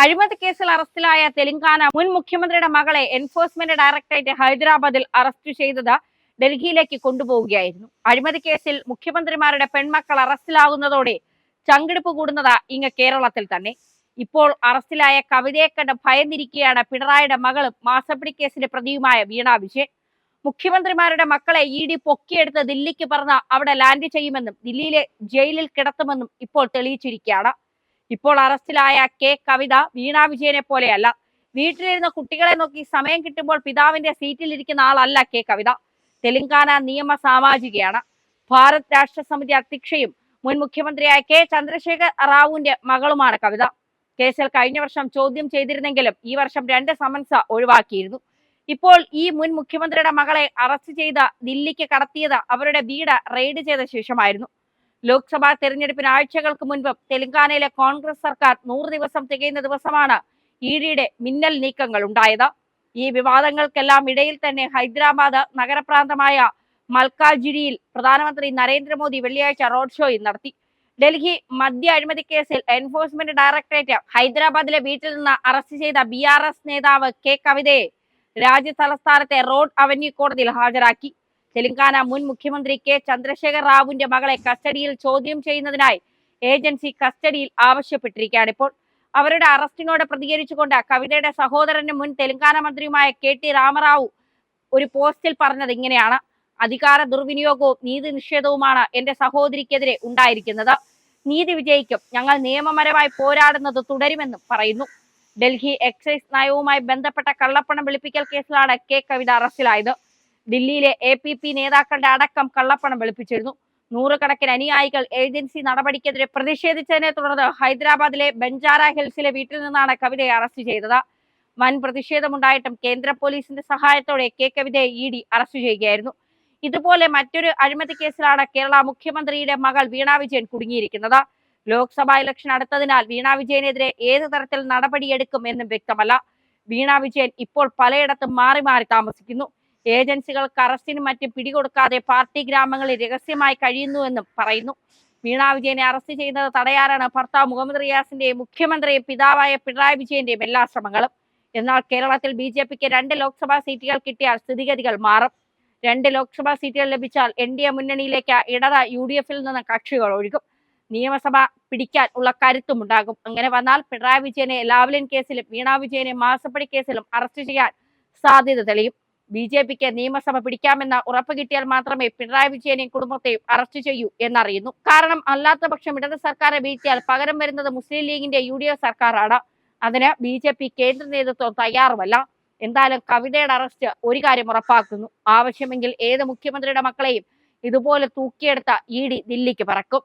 അഴിമതി കേസിൽ അറസ്റ്റിലായ തെലങ്കാന മുൻ മുഖ്യമന്ത്രിയുടെ മകളെ എൻഫോഴ്സ്മെന്റ് ഡയറക്ടറേറ്റ് ഹൈദരാബാദിൽ അറസ്റ്റ് ചെയ്തത് ഡൽഹിയിലേക്ക് കൊണ്ടുപോവുകയായിരുന്നു. അഴിമതി കേസിൽ മുഖ്യമന്ത്രിമാരുടെ പെൺമക്കൾ അറസ്റ്റിലാകുന്നതോടെ ചങ്കിടിപ്പ് കൂടുന്നത് ഇങ്ങ കേരളത്തിൽ തന്നെ. ഇപ്പോൾ അറസ്റ്റിലായ കവിതയെ കണ്ട് ഭയന്നിരിക്കുകയാണ് പിണറായിയുടെ മകളും മാസപ്പിടി കേസിന്റെ പ്രതിയുമായ വീണ വിജയൻ. മുഖ്യമന്ത്രിമാരുടെ മക്കളെ ഇ ഡി പൊക്കിയെടുത്ത് ദില്ലിക്ക് പറഞ്ഞ അവിടെ ലാൻഡ് ചെയ്യുമെന്നും ദില്ലിയിലെ ജയിലിൽ കിടത്തുമെന്നും ഇപ്പോൾ തെളിയിച്ചിരിക്കുകയാണ്. ഇപ്പോൾ അറസ്റ്റിലായ കെ കവിത വീണാ വിജയനെ പോലെയല്ല. വീട്ടിലിരുന്ന കുട്ടികളെ നോക്കി സമയം കിട്ടുമ്പോൾ പിതാവിന്റെ സീറ്റിൽ ഇരിക്കുന്ന ആളല്ല കെ കവിത. തെലങ്കാന നിയമ സാമാജികയാണ്. ഭാരത് രാഷ്ട്ര സമിതി അധ്യക്ഷയും മുൻ മുഖ്യമന്ത്രിയായ കെ ചന്ദ്രശേഖർ റാവുവിന്റെ മകളുമാണ് കവിത. കേസിൽ കഴിഞ്ഞ വർഷം ചോദ്യം ചെയ്തിരുന്നെങ്കിലും ഈ വർഷം രണ്ട് സമൻസ ഒഴിവാക്കിയിരുന്നു. ഇപ്പോൾ ഈ മുൻ മുഖ്യമന്ത്രിയുടെ മകളെ അറസ്റ്റ് ചെയ്ത ദില്ലിക്ക് കടത്തിയത് അവരുടെ വീട് റെയ്ഡ് ചെയ്ത ശേഷമായിരുന്നു. ലോക്സഭാ തെരഞ്ഞെടുപ്പിന് ആഴ്ചകൾക്ക് മുൻപ് തെലങ്കാനയിലെ കോൺഗ്രസ് സർക്കാർ നൂറ് ദിവസം തികയുന്ന ദിവസമാണ് ഇ ഡിയുടെ മിന്നൽ നീക്കങ്ങൾ ഉണ്ടായത്. ഈ വിവാദങ്ങൾക്കെല്ലാം ഇടയിൽ തന്നെ ഹൈദരാബാദ് നഗരപ്രാന്തമായ മൽക്കാജിരിയിൽ പ്രധാനമന്ത്രി നരേന്ദ്രമോദി വെള്ളിയാഴ്ച റോഡ് ഷോയും നടത്തി. ഡൽഹി മദ്യ അഴിമതി കേസിൽ എൻഫോഴ്സ്മെന്റ് ഡയറക്ടറേറ്റ് ഹൈദരാബാദിലെ വീട്ടിൽ നിന്ന് അറസ്റ്റ് ചെയ്ത ബി നേതാവ് കെ കവിതയെ രാജ്യ തലസ്ഥാനത്തെ റോഡ് അവന്യൂ കോടതിയിൽ ഹാജരാക്കി. തെലങ്കാന മുൻ മുഖ്യമന്ത്രി കെ ചന്ദ്രശേഖർ റാവുവിന്റെ മകളെ കസ്റ്റഡിയിൽ ചോദ്യം ചെയ്യുന്നതിനായി ഏജൻസി കസ്റ്റഡിയിൽ ആവശ്യപ്പെട്ടിരിക്കുകയാണ്. ഇപ്പോൾ അവരുടെ അറസ്റ്റിനോട് പ്രതികരിച്ചുകൊണ്ട് കവിതയുടെ സഹോദരനും മുൻ തെലങ്കാന മന്ത്രിയുമായ കെ ടി രാമറാവു ഒരു പോസ്റ്റിൽ പറഞ്ഞത് ഇങ്ങനെയാണ്. അധികാര ദുർവിനിയോഗവും നീതി നിഷേധവുമാണ് എന്റെ സഹോദരിക്കെതിരെ ഉണ്ടായിരിക്കുന്നത്. നീതി വിജയിക്കും. ഞങ്ങൾ നിയമപരമായി പോരാടുന്നത് തുടരുമെന്നും പറയുന്നു. ഡൽഹി എക്സൈസ് നയവുമായി ബന്ധപ്പെട്ട കള്ളപ്പണം വെളുപ്പിക്കൽ കേസിലാണ് കെ കവിത അറസ്റ്റിലായത്. ദില്ലിയിലെ എ പി പി നേതാക്കളുടെ അടക്കം കള്ളപ്പണം വെളുപ്പിച്ചിരുന്നു. നൂറുകണക്കിന് അനുയായികൾ ഏജൻസി നടപടിക്കെതിരെ പ്രതിഷേധിച്ചതിനെ തുടർന്ന് ഹൈദരാബാദിലെ ബഞ്ചാര ഹിൽസിലെ വീട്ടിൽ നിന്നാണ് കവിതയെ അറസ്റ്റ് ചെയ്തത്. വൻ പ്രതിഷേധമുണ്ടായിട്ടും കേന്ദ്ര പോലീസിന്റെ സഹായത്തോടെ കെ. കവിതയെ ഇ ഡി അറസ്റ്റ് ചെയ്യുകയായിരുന്നു. ഇതുപോലെ മറ്റൊരു അഴിമതി കേസിലാണ് കേരള മുഖ്യമന്ത്രിയുടെ മകൾ വീണ വിജയൻ കുടുങ്ങിയിരിക്കുന്നത്. ലോക്സഭാ ഇലക്ഷൻ അടുത്തതിനാൽ വീണ വിജയനെതിരെ ഏത് തരത്തിൽ നടപടിയെടുക്കും എന്നും വ്യക്തമല്ല. വീണ വിജയൻ ഇപ്പോൾ പലയിടത്തും മാറി മാറി താമസിക്കുന്നു. ഏജൻസികൾക്ക് അറസ്റ്റിനും മറ്റും പിടികൊടുക്കാതെ പാർട്ടി ഗ്രാമങ്ങളിൽ രഹസ്യമായി കഴിയുന്നുവെന്നും പറയുന്നു. വീണ വിജയനെ അറസ്റ്റ് ചെയ്യുന്നത് തടയാറാണ് ഭർത്താവ് മുഹമ്മദ് റിയാസിന്റെയും മുഖ്യമന്ത്രിയും പിതാവായ പിണറായി വിജയന്റെയും എല്ലാ ശ്രമങ്ങളും. എന്നാൽ കേരളത്തിൽ ബി ജെ പിക്ക് രണ്ട് ലോക്സഭാ സീറ്റുകൾ കിട്ടിയാൽ സ്ഥിതിഗതികൾ മാറും. രണ്ട് ലോക്സഭാ സീറ്റുകൾ ലഭിച്ചാൽ എൻ ഡി എ മുന്നണിയിലേക്ക് ഇടത യു ഡി എഫിൽ നിന്ന് കക്ഷികൾ ഒഴുകും. നിയമസഭ പിടിക്കാൻ ഉള്ള കരുത്തും ഉണ്ടാകും. അങ്ങനെ വന്നാൽ പിണറായി വിജയനെ ലാവ്ലിൻ കേസിലും വീണ വിജയനെ മാസപ്പടി കേസിലും അറസ്റ്റ് ചെയ്യാൻ സാധ്യത തെളിയും. ബി ജെ പിക്ക് നിയമസഭ പിടിക്കാമെന്ന ഉറപ്പ് കിട്ടിയാൽ മാത്രമേ പിണറായി വിജയനെയും കുടുംബത്തെയും അറസ്റ്റ് ചെയ്യൂ എന്നറിയുന്നു. കാരണം അല്ലാത്ത പക്ഷം ഇടത് സർക്കാരെ വീഴ്ത്തിയാൽ പകരം വരുന്നത് മുസ്ലിം ലീഗിന്റെ യു ഡി എഫ് സർക്കാരാണ്. അതിന് ബി ജെ പി കേന്ദ്ര നേതൃത്വം തയ്യാറുമല്ല. എന്തായാലും കവിതയുടെ അറസ്റ്റ് ഒരു കാര്യം ഉറപ്പാക്കുന്നു. ആവശ്യമെങ്കിൽ ഏത് മുഖ്യമന്ത്രിയുടെ മക്കളെയും ഇതുപോലെ തൂക്കിയെടുത്ത ഇ ഡി ദില്ലിക്ക് പറക്കും.